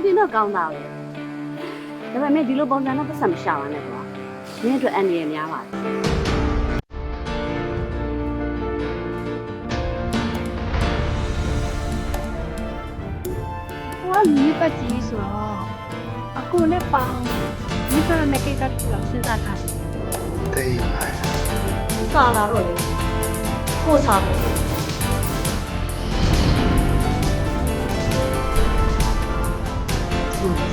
အိုက်တင်တော့ကောင်းတာပဲဒါပေမဲ့ဒီလိုပုံစံတော့ပတ်စံမရှာပါနဲ့ကွာမင်းအတွက်အန်ရည်များပါတယ်ဟိုကမြစ်ပတ်ကြီးဆိုတော့အကိုနဲ့ပေါင်းမြစ်ပတ်နဲ့ကိစ္စတူအောင်စဉ်းစားထားတယ်တိတ်ပါစာလာတော့လေကိုစားဖို့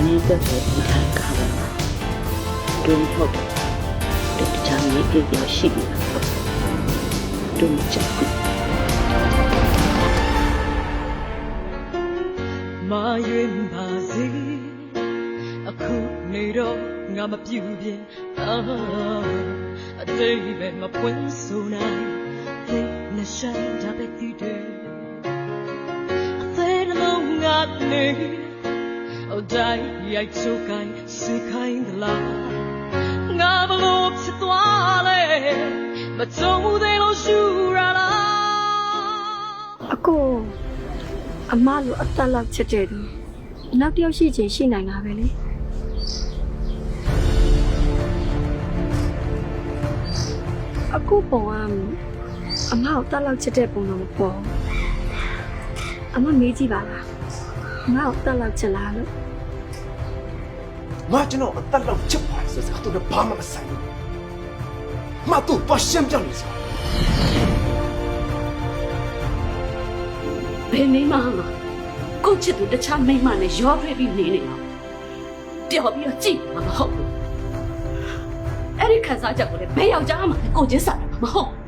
အနည်းသက်သက်ပြီးထိုင်ကားပါဒုံဟုတ်တဲ့ချမ်းမြေကြီးရရှိပြီဒုံချက်ကမာရွေးပါစေအခုနေတော့ငါမပြူပြင်းအာအတိတ်ပဲမပွင့်ဆိုနိုင်သိနှဆိုင်ကြပဲတည်တယ်အသေးလုံးငါနေ အတိုင်းရိုက်ချိုးကိုင်းစိတ်ခိုင်းသလားငါဘလို့ဖြစ်သွားလဲမကြုံသေးလို့ရှူရလားအကိုအမလိုအသက်လောက်ချစ်တဲ့သူနောက်တစ်ယောက်ရှိချင်ရှိနိုင်တာပဲလေအကိုပုံကအမကိုတက်လောက်ချစ်တဲ့ပုံတော့မပေါ်ဘူးအမမေးကြည့်ပါလား ငါ့ကိုတက်လောက်ချစ်လားလို့ငါကျွန်တော်အသက်လောက်ချစ်ပါဆိုစကားတော့ဘာမှမဆိုင်ဘူးမတို့တော့ရှင်းပြနေစမ်းဘယ်မိမမှာကိုချစ်သူတခြားမိမနဲ့ရောထွေးပြီးနေနေတော့ပျော်ပြီးတော့ကြည့်မှာမဟုတ်ဘူးအဲ့ဒီခန်းစားချက်ကိုလည်းဘယ်ယောက်ျားမှလည်းကိုချင်းစားတာမဟုတ် Forio